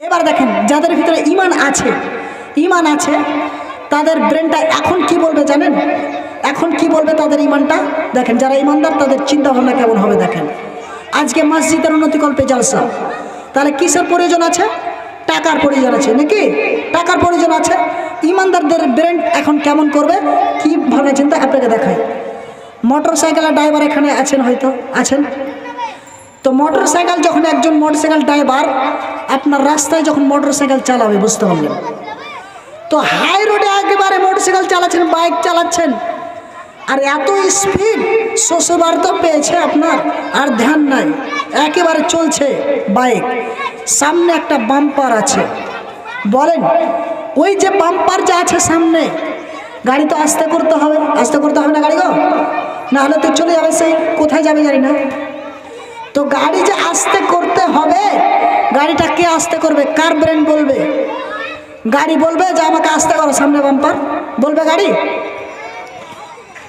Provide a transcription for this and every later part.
এবার দেখেন, যাদের ভিতরে ইমান আছে ইমান আছে, তাদের ব্রেনটা এখন কি বলবে জানেন? এখন কি বলবে তাদের ইমানটা দেখেন, যারা ইমানদার তাদের চিন্তা ভাবনা কেমন হবে দেখেন? আজকে মসজিদের উন্নতিকল্পে জালসা। তাহলে কিসের প্রয়োজন আছে? টাকার প্রয়োজন আছে, নাকি? টাকার প্রয়োজন আছে। ইমানদারদের ব্রেন এখন কেমন করবে? কি ভাবনা চিন্তা? আপনাকে দেখায় মোটর সাইকেলের ড্রাইভার এখানে আছেন হয়তো? আছেন? তো মোটর সাইকেল যখন একজন মোটর সাইকেল ড্রাইভার আপনার রাস্তায় যখন মোটর সাইকেল চালাবে, বুঝতে পারলেন? তো হাই রোডে একেবারে মোটর সাইকেল চালাচ্ছেন বাইক চালাচ্ছেন। আর এত স্পিড শ্বশুরবার তো পেয়েছে আপনার, আর ধ্যান নাই, একেবারে চলছে বাইক সামনে একটা বাম্পার আছে। বলেন, ওই যে বাম্পার যা আছে সামনে, গাড়ি তো আস্তে করতে হবে, আস্তে করতে হবে না গাড়ি গো? না হলে তো চলে যাবে সেই, কোথায় যাবে জানি না। তো গাড়ি যে আস্তে করতে হবে গাড়িটা কে আস্তে করবে? কার ব্রেন বলবে? গাড়ি বলবে যে আমাকে আস্তে করো সামনে বাম্পার বলবে গাড়ি?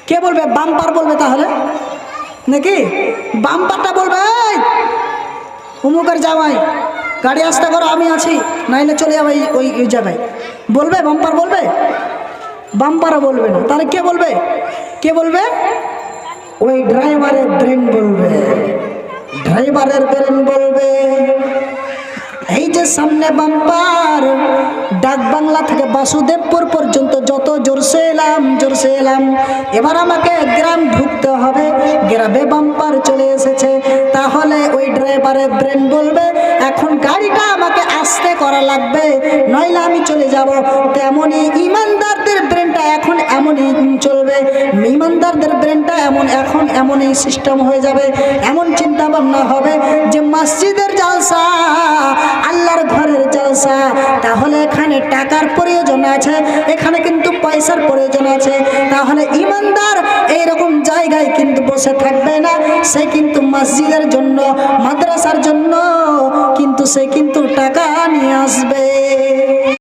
কে বলবে? বাম্পার বলবে তাহলে? নাকি? বাম্পারটা বলবে "এই, অমুকের জামাই গাড়ি আস্তে করো আমি আছি নাইলে চলে যাবে ওই ওই জায়গায়। বলবে? বাম্পার বলবে? বাম্পারও বলবে না। তাহলে কে বলবে? কে বলবে? ওই ড্রাইভারের ব্রেন বলবে। ড্রাইভারের ব্রেন বলবে। এই যে সামনে বাম্পার, ডাক বাংলা থেকে বাসুদেবপুর পর্যন্ত যত জোরসে এলাম জোরসে এলাম। এবার আমাকে গ্রাম ঢুকতে হবে, গ্রামে বাম্পার চলে এসেছে। তাহলে ওই ড্রাইভারের ব্রেন বলবে, এখন গাড়িটা আমাকে আস্তে করা লাগবে, নইলে আমি চলে যাব। তেমনই ইমানদারদের ব্রেনটা এমন, এখন এমনই সিস্টেম হয়ে যাবে, এমন চিন্তা ভাবনা হবে যে মসজিদের জালসা, আল্লাহর ঘরের জালসা, তাহলে এখানে টাকার প্রয়োজন আছে, এখানে কিন্তু পয়সার প্রয়োজন আছে, তাহলে ইমানদার এইরকম জায়গায় কিন্তু বসে থাকবে না, সে কিন্তু মসজিদের জন্য, মাদ্রাসার জন্য, কিন্তু সে কিন্তু টাকা নিয়ে আসবে।